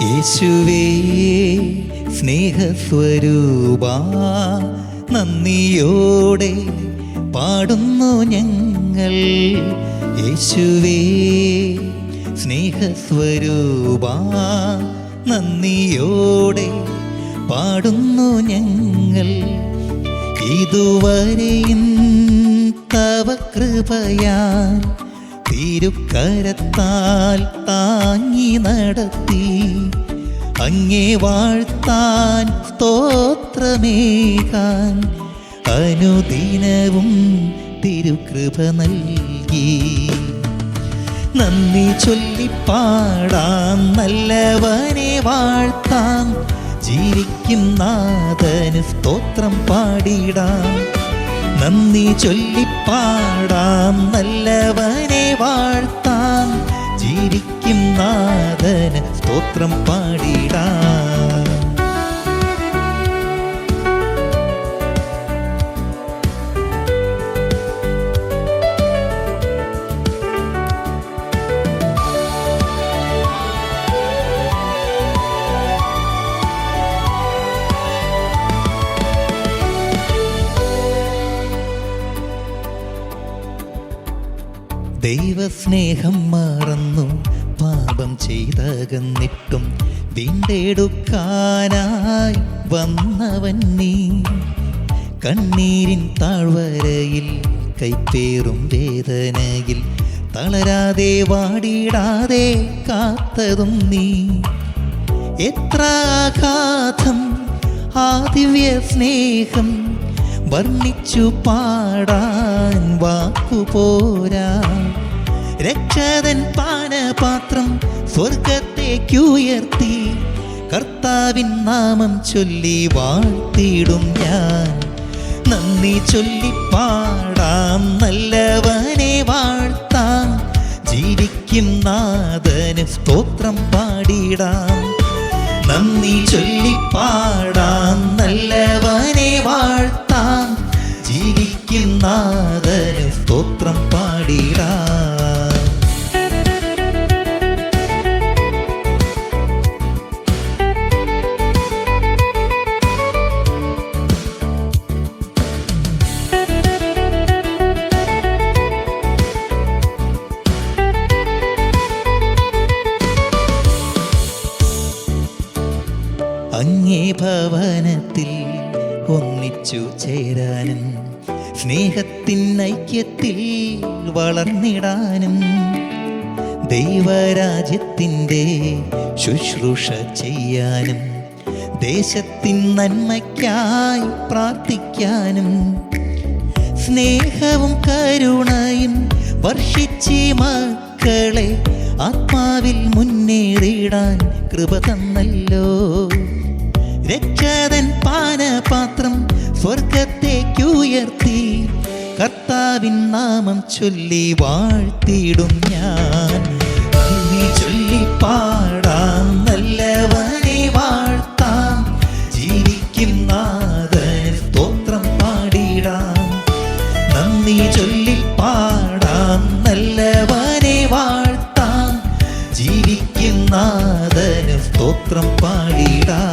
യേശുവേ സ്നേഹസ്വരൂപ നന്ദിയോടെ പാടുന്നു ഞങ്ങൾ. യേശുവേ സ്നേഹസ്വരൂപ നന്ദിയോടെ പാടുന്നു ഞങ്ങൾ. ഇതുവരെയും തവ കൃപയാൽ തിരുക്കരത്താൽ താങ്ങി നടത്തി. അങ്ങേ വാഴ്ത്താൻ സ്തോത്രമേകാൻ അനുദിനവും തിരുകൃപ നൽകി. നന്ദി ചൊല്ലിപ്പാടാം നല്ലവനെ വാഴ്ത്താം. ജീവിക്കും നാഥന് സ്തോത്രം പാടിടാം. നന്ദി ചൊല്ലിപ്പാടാം നല്ലവനെ വാഴ്ത്താം. ജീവിക്കും നാഥന് സ്തോത്രം പാടിടാം. ദൈവസ്നേഹം മറന്നു പാപം ചെയ്തകന്നിട്ടും വീണ്ടെടുക്കാനായി വന്നവൻ നീ. കണ്ണീരിൻ താഴ്വരയിൽ കൈപ്പേറും വേദനയിൽ തളരാതെ വാടിടാതെ കാത്തതും നീ. എത്ര ആഘാതം ആദിവ്യ ദിവ്യ സ്നേഹം വർണിച്ചു പാടാൻ വാക്കുപോരാ രക്ഷതൻ പാനപാത്രം സ്വർഗത്തേക്കുയർത്തി കർത്താവിൻ നാമം ചൊല്ലി വാഴ്ത്തിയിടും ഞാൻ. നന്ദി ചൊല്ലി പാടാം നല്ലവനെ വാഴ്ത്താം. ജീവിക്കും നാഥന് സ്തോത്രം പാടിടാം നന്ദി ചൊല്ലി പാടാം നല്ലവനെ വാഴ്ത്താം ജീവിക്കും നാഥന് സ്തോത്രം പാടിടാം. അങ്ങേ ഭവനത്തിൽ ഒന്നിച്ചു ചേരാനും സ്നേഹത്തിൻ ഐക്യത്തിൽ വളർന്നിടാനും ദൈവരാജ്യത്തിന്റെ ശുശ്രൂഷ ചെയ്യാനും ദേശത്തിൻ നന്മയ്ക്കായി പ്രാർത്ഥിക്കാനും സ്നേഹവും കരുണയും വർഷിച്ച് മക്കളെ ആത്മാവിൽ മുന്നേറിയിടാൻ കൃപ തന്നല്ലോ. രക്ഷതൻ പാനപാത്രം കർത്താവിൻ നാമം ചൊല്ലി വാഴ്ത്തിയിടും ഞാൻ. നന്ദി ചൊല്ലി പാടാം നല്ലവനെ വാഴ്ത്താം. ജീവിക്കുന്നാഥ സ്തോത്രം പാടിടാം നന്ദി ചൊല്ലി പാടാം നല്ലവനെ വാഴ്ത്താം. ജീവിക്കുന്നാഥന് സ്തോത്രം പാടിടാം